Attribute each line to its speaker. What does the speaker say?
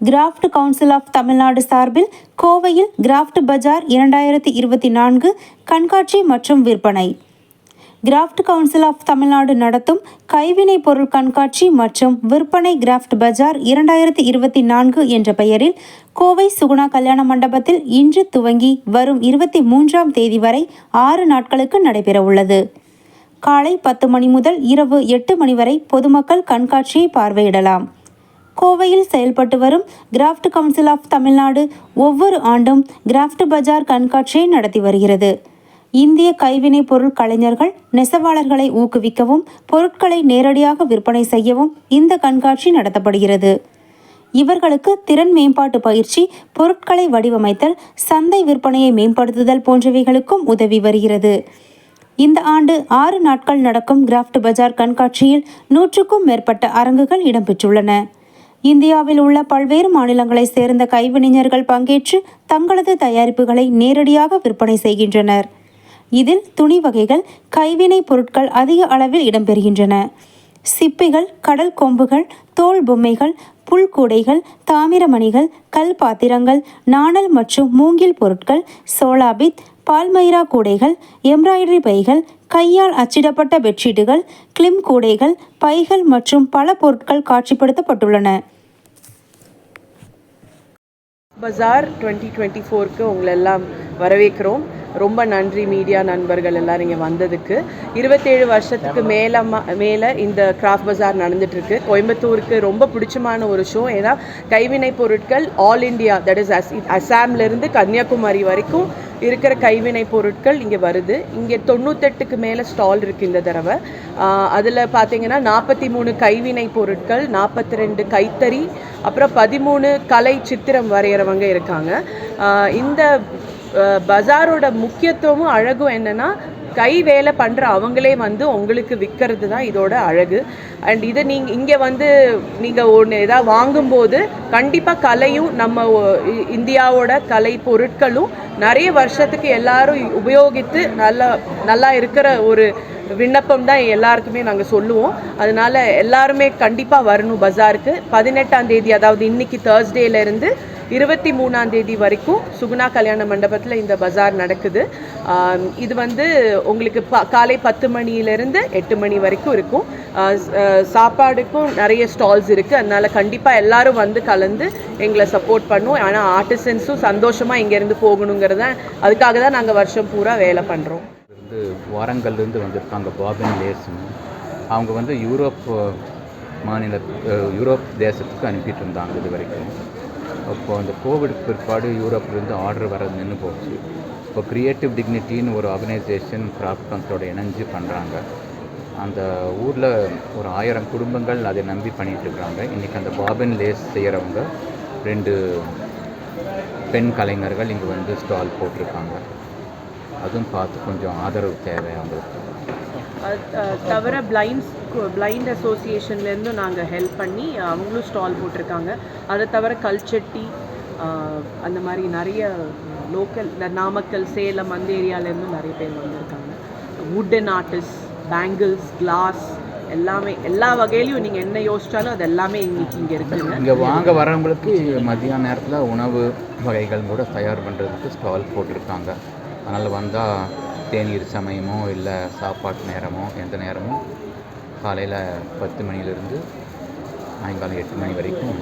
Speaker 1: Craft council of Tamil Nadu சார்பில் கோவையில் craft பஜார் இரண்டாயிரத்தி இருபத்தி நான்கு கண்காட்சி மற்றும் விற்பனை. கிராஃப்ட் கவுன்சில் ஆஃப் தமிழ்நாடு நடத்தும் கைவினைப் பொருள் கண்காட்சி மற்றும் விற்பனை கிராஃப்ட் பஜார் இரண்டாயிரத்தி இருபத்தி நான்கு என்ற பெயரில் கோவை சுகுணா கல்யாண மண்டபத்தில் இன்று துவங்கி வரும் இருபத்தி மூன்றாம் தேதி வரை ஆறு நாட்களுக்கு நடைபெறவுள்ளது காலை பத்து மணி முதல் இரவு எட்டு மணி வரை பொதுமக்கள் கண்காட்சியை பார்வையிடலாம். கோவையில் செயல்பட்டு வரும் கிராஃப்ட் கவுன்சில் ஆஃப் தமிழ்நாடு ஒவ்வொரு ஆண்டும் கிராஃப்ட் பஜார் கண்காட்சியை நடத்தி வருகிறது. இந்திய கைவினைப் பொருள் கலைஞர்கள் நெசவாளர்களை ஊக்குவிக்கவும் பொருட்களை நேரடியாக விற்பனை செய்யவும் இந்த கண்காட்சி நடத்தப்படுகிறது. இவர்களுக்கு திறன் மேம்பாட்டு பயிற்சி பொருட்களை வடிவமைத்தல் சந்தை விற்பனையை மேம்படுத்துதல் போன்றவைகளுக்கும் உதவி வருகிறது. இந்த ஆண்டு ஆறு நாட்கள் நடக்கும் கிராஃப்ட் பஜார் கண்காட்சியில் நூற்றுக்கும் மேற்பட்ட அரங்குகள் இடம்பெற்றுள்ளன. இந்தியாவில் உள்ள பல்வேறு மாநிலங்களைச் சேர்ந்த கைவினைஞர்கள் பங்கேற்று தங்களது தயாரிப்புகளை நேரடியாக விற்பனை செய்கின்றனர். இதில் துணி வகைகள் கைவினைப் பொருட்கள் அதிக அளவில் இடம்பெறுகின்றன. சிப்பிகள் கடல் கொம்புகள் தோல் பொம்மைகள் புல்கூடைகள் தாமிரமணிகள் கல் பாத்திரங்கள் நாணல் மற்றும் மூங்கில் பொருட்கள் சோலாபித் பால்மைரா கூடைகள் எம்ப்ராய்டரி பைகள் கையால் அச்சிடப்பட்ட பெட்ஷீட்டுகள் கிளிம் கூடைகள் பைகள் மற்றும் பல பொருட்கள் காட்சிப்படுத்தப்பட்டுள்ளன.
Speaker 2: பஜார் டுவெண்ட்டி டுவெண்ட்டி ஃபோருக்கு உங்களெல்லாம் வரவேற்கிறோம். ரொம்ப நன்றி மீடியா நண்பர்கள் எல்லாரும் இங்கே வந்ததுக்கு. இருபத்தேழு வருஷத்துக்கு மேலே மேலே இந்த கிராஃப்ட் பஜார் நடந்துட்டுருக்கு. கோயம்புத்தூருக்கு ரொம்ப பிடிச்சமான ஒரு ஷோ ஏன்னா கைவினை பொருட்கள் all India that is as அசாம்லேருந்து Kanyakumari வரைக்கும் இருக்கிற கைவினை பொருட்கள் இங்கே வருது. இங்கே தொண்ணூத்தெட்டுக்கு மேலே ஸ்டால் இருக்குது இந்த தடவை. அதில் பார்த்தீங்கன்னா நாற்பத்தி மூணு கைவினை பொருட்கள் நாற்பத்தி ரெண்டு கைத்தறி அப்புறம் பதிமூணு கலை சித்திரம் வரைகிறவங்க இருக்காங்க. இந்த பஜாரோட முக்கியத்துவமும் அழகும் என்னென்னா கை வேலை பண்ணுற அவங்களே வந்து உங்களுக்கு விற்கிறது தான் இதோட அழகு. அண்ட் இதை நீங்கள் இங்கே வந்து நீங்கள் ஒன்று எதாவது வாங்கும்போது கண்டிப்பாக கலையும் நம்ம இ- இந்தியாவோட கலை பொருட்களும் நிறைய வருஷத்துக்கு எல்லாரும் உபயோகித்து நல்லா நல்லா இருக்கிற ஒரு விண்ணப்பம் தான் எல்லாருக்குமே நாங்கள் சொல்லுவோம். அதனால எல்லாருமே கண்டிப்பாக வரணும் பஜாருக்கு. பதினெட்டாம் தேதி அதாவது இன்னைக்கு தேர்ஸ்டேலேருந்து இருபத்தி மூணாம் தேதி வரைக்கும் சுகுணா கல்யாண மண்டபத்தில் இந்த பஜார் நடக்குது. இது வந்து உங்களுக்கு ப காலை பத்து மணியிலேருந்து எட்டு மணி வரைக்கும் இருக்கும். சாப்பாடுக்கும் நிறைய ஸ்டால்ஸ் இருக்குது அதனால கண்டிப்பாக எல்லாரும் வந்து கலந்து எங்களை சப்போர்ட் பண்ணும் ஆனால் ஆர்டிசன்ஸும் சந்தோஷமாக இங்கேருந்து போகணுங்கிறத அதுக்காக தான் நாங்கள் வருஷம் பூரா வேலை பண்ணுறோம்
Speaker 3: வந்து வாரங்கள்லேருந்து வந்திருக்காங்க பாபின் லேஸ்னு அவங்க வந்து யூரோப் மாநில யூரோப் தேசத்துக்கு அனுப்பிட்டு இருந்தாங்க இது வரைக்கும். அப்போ அந்த கோவிட் பிற்பாடு யூரோப்லேருந்து ஆர்டர் வரது நின்று போச்சு. இப்போ க்ரியேட்டிவ் டிக்னிட்டின்னு ஒரு ஆர்கனைசேஷன் கிராஃப்ட் இணைஞ்சு பண்ணுறாங்க அந்த ஊரில் ஒரு ஆயிரம் குடும்பங்கள் அதை நம்பி பண்ணிகிட்ருக்குறாங்க இன்றைக்கி அந்த பாபின் லேஸ் செய்கிறவங்க ரெண்டு பெண் கலைஞர்கள் இங்கே வந்து ஸ்டால் போட்டிருக்காங்க. அதுவும் பார்த்து கொஞ்சம் ஆதரவு தேவை அவங்களுக்கு.
Speaker 2: தவிர பிளைண்ட்ஸ் பிளைண்ட் அசோசியேஷன்லேருந்து நாங்கள் ஹெல்ப் பண்ணி அவங்களும் ஸ்டால் போட்டிருக்காங்க. அதை தவிர கல்ச்சட்டி அந்த மாதிரி நிறைய லோக்கல் நாமக்கல் சேலம் அந்த ஏரியாலேருந்தும் நிறைய பேர் வந்திருக்காங்க. வுட்டன் ஆர்டிஸ்ட் பேங்கிள்ஸ் கிளாஸ் எல்லாமே எல்லா வகையிலையும் நீங்கள் என்ன யோசிச்சாலும் அது எல்லாமே இன்னைக்கு இங்கே இருக்குங்க.
Speaker 3: இங்கே வாங்க வரவங்களுக்கு மதியான நேரத்தில் உணவு வகைகள் கூட தயார் பண்ணுறதுக்கு ஸ்டால் போட்டிருக்காங்க. அதனால் வந்தால் தேநீர் சமயமோ இல்லை சாப்பாட்டு நேரமோ எந்த நேரமும் காலையில் பத்து மணிலேருந்து சாயங்காலம் எட்டு மணி வரைக்கும்.